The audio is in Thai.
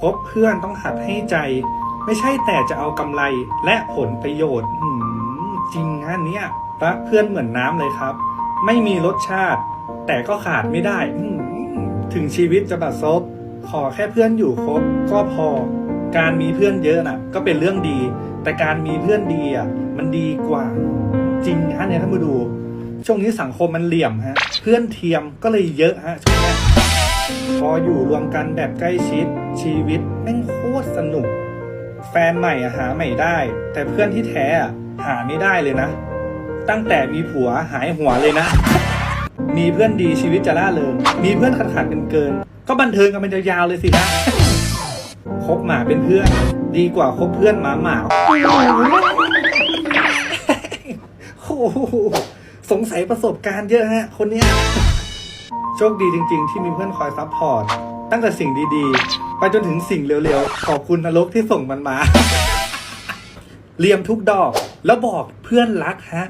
คบเพื่อนต้องหัดให้ใจ ไม่ใช่แต่จะเอากำไรและผลประโยชน์จริงฮะเนี่ยรักเพื่อนเหมือนน้ำเลยครับ ไม่มีรสชาติ แต่ก็ขาดไม่ได้ถึงชีวิตจะบัดซบ ขอแค่เพื่อนอยู่ครบก็พอ การมีเพื่อนเยอะน่ะ ก็เป็นเรื่องดี แต่การมีเพื่อนดีอะมันดีกว่า จริงฮะเนี่ยท่านผู้ดู ช่วงนี้สังคมมันเหลี่ยมฮะ เพื่อนเทียมก็เลยเยอะฮะช่วงนี้ พออยู่รวมกันแบบใกล้ชิด ชีวิตแม่งโคตรสนุก แฟนใหม่หาใหม่ได้ แต่เพื่อนที่แท้หาไม่ได้เลยนะ ตั้งแต่มีผัวหายหัวเลยนะ มีเพื่อนดีชีวิตจะล่าเริงมีเพื่อนขัดขัดกันเกิน ก็บันเทิงกันเป็นยาวๆเลยสินะคบหมาเป็นเพื่อน ดีกว่าคบเพื่อนหมาหมาโอ้โหสงสัยประสบการณ์เยอะฮะ คนเนี้ย โชคดีจริง ๆ ที่มีเพื่อนคอยซัพพอร์ตตั้งแต่สิ่งดีๆ ไปจนถึงสิ่งเร็วๆ ขอบคุณนรกที่ส่งมันมา เลียมทุกดอกแล้วบอกเพื่อนรักฮะ